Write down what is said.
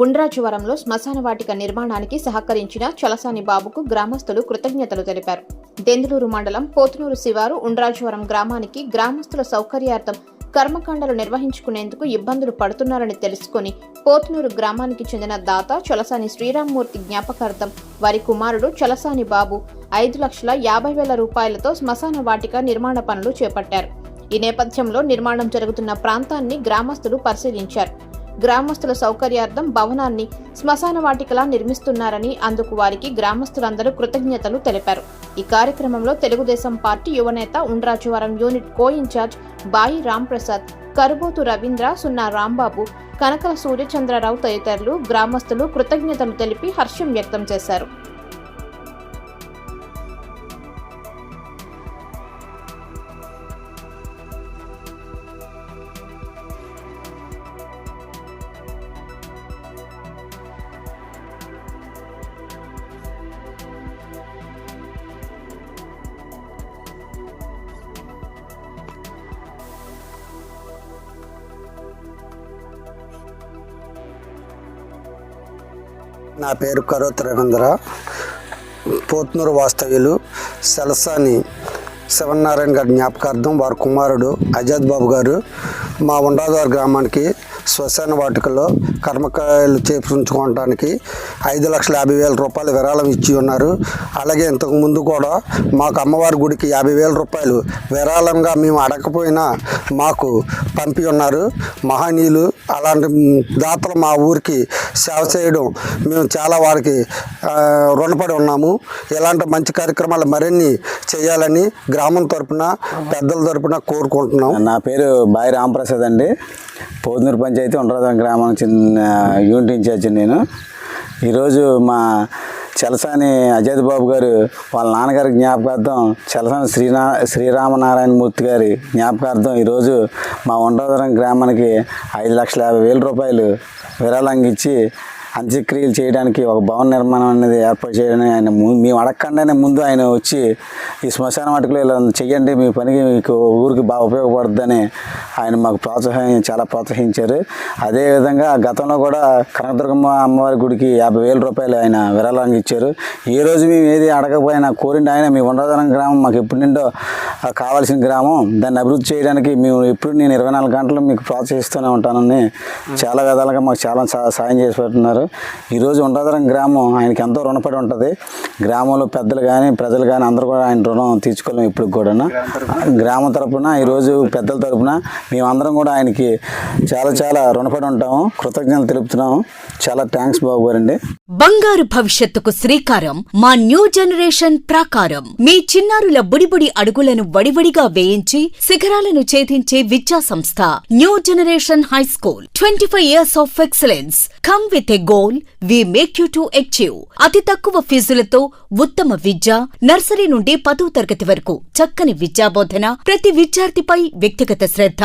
ఉండ్రాజవరంలో శ్మశాన వాటిక నిర్మాణానికి సహకరించిన చలసాని బాబుకు గ్రామస్తులు కృతజ్ఞతలు తెలిపారు. దెందులూరు మండలం పోతునూరు శివారు ఉండ్రాజవరం గ్రామానికి గ్రామస్తుల సౌకర్యార్థం కర్మకాండలు నిర్వహించుకునేందుకు ఇబ్బందులు పడుతున్నారని తెలుసుకుని పోతునూరు గ్రామానికి చెందిన దాత చలసాని శ్రీరామ్మూర్తి జ్ఞాపకార్థం వారి కుమారుడు చలసాని బాబు ఐదు లక్షల యాభై వేల రూపాయలతో శ్మశాన వాటిక నిర్మాణ పనులు చేపట్టారు. ఈ నేపథ్యంలో నిర్మాణం జరుగుతున్న ప్రాంతాన్ని గ్రామస్తులు పరిశీలించారు. గ్రామస్తుల సౌకర్యార్థం భవనాన్ని శ్మశాన వాటికలా నిర్మిస్తున్నారని అందుకు వారికి గ్రామస్తులందరూ కృతజ్ఞతలు తెలిపారు. ఈ కార్యక్రమంలో తెలుగుదేశం పార్టీ యువనేత Undrajavaram unit co in charge Bayi Ramprasad Karubothu Ravindra Sunna Rambabu Kanakala Suryachandra Rao తదితరులు గ్రామస్తులు కృతజ్ఞతలు తెలిపి హర్షం వ్యక్తం చేశారు. నా పేరు కరోత్ రవీంద్ర. పోత్నూరు వాస్తవ్యులు సెలసాని శివనారాయణ గారి జ్ఞాపకార్థం వారి కుమారుడు అజాద్ బాబు గారు మా ఉండాదార్ గ్రామానికి శ్మశాన వాటికలో కర్మకాయలు చేపించుకోవడానికి ఐదు లక్షల యాభై వేల రూపాయలు విరాళం ఇచ్చి ఉన్నారు. అలాగే ఇంతకుముందు కూడా మాకు అమ్మవారి గుడికి యాభై వేల రూపాయలు విరాళంగా మేము అడగకపోయినా మాకు పంపి ఉన్నారు. మహనీయులు అలాంటి దాతలు మా ఊరికి సేవ చేయడం మేము చాలా వారికి రుణపడి ఉన్నాము. ఇలాంటి మంచి కార్యక్రమాలు మరిన్ని చేయాలని గ్రామం తరపున పెద్దల తరపున కోరుకుంటున్నాం. నా పేరు బాయి రామప్రసాద్ అండి. పోతునూరు పంచాయతీ ఉండరాజం గ్రామానికి చెందిన యూనిట్ ఇన్ఛార్జ్ నేను. ఈరోజు మా చలసాని అజయ్ బాబు గారు వాళ్ళ నాన్నగారి జ్ఞాపకార్థం చలసాని శ్రీనా శ్రీరామనారాయణ మూర్తి గారి జ్ఞాపకార్థం ఈరోజు మా ఉండరాధం గ్రామానికి ఐదు లక్షల యాభై వేల రూపాయలు విరాళంగా ఇచ్చి అంత్యక్రియలు చేయడానికి ఒక భవన నిర్మాణం అనేది ఏర్పాటు చేయడానికి ఆయన మేము అడగకుండానే ముందు ఆయన వచ్చి ఈ శ్మశాన వాటికలో ఇలా చేయండి మీ పనికి మీకు ఊరికి బాగా ఉపయోగపడుతుందని ఆయన మాకు ప్రోత్సాహం చాలా ప్రోత్సహించారు. అదేవిధంగా గతంలో కూడా కనకదుర్గమ్మ అమ్మవారి గుడికి యాభై వేల రూపాయలు ఆయన విరాళంగా ఇచ్చారు. ఈ రోజు మేము ఏది అడగకపోయినా కోరిండి ఆయన. మీ ఉండదనం గ్రామం మాకు ఎప్పుడు నిండో కావాల్సిన గ్రామం. దాన్ని అభివృద్ధి చేయడానికి మేము ఎప్పుడు నేను ఇరవై నాలుగు గంటలు మీకు ప్రోత్సహిస్తూనే ఉంటానని చాలా విధాలుగా మాకు చాలా సాయం చేసి పెడుతున్నారు. ఈరోజు ఉండదరం గ్రామం ఆయనకి ఎంతో రుణపడి ఉంటుంది. గ్రామంలో పెద్దలు కానీ ప్రజలు కానీ అందరూ కూడా ఆయన రుణం తీర్చుకోలేము ఇప్పుడు కూడా గ్రామం తరపున? ఈరోజు పెద్దల తరపున మేమందరం కూడా ఆయనకి చాలా చాలా రుణపడి ఉంటాము. కృతజ్ఞతలు తెలుపుతున్నాము. చాలా థ్యాంక్స్ బాబు గారండి. బంగారు భవిష్యత్తుకు శ్రీకారం మా న్యూ జనరేషన్ ప్రాకారం. మీ చిన్నారుల బుడిబుడి అడుగులను వడివడిగా వేయించి శిఖరాలను ఛేదించే విద్యా సంస్థ new generation high school. Twenty five years of excellence come with a goal we make you to achieve అతి తక్కువ ఫీజులతో ఉత్తమ విద్య నర్సరీ నుండి పదో తరగతి వరకు చక్కని విద్యాబోధన ప్రతి విద్యార్థిపై వ్యక్తిగత శ్రద్ధ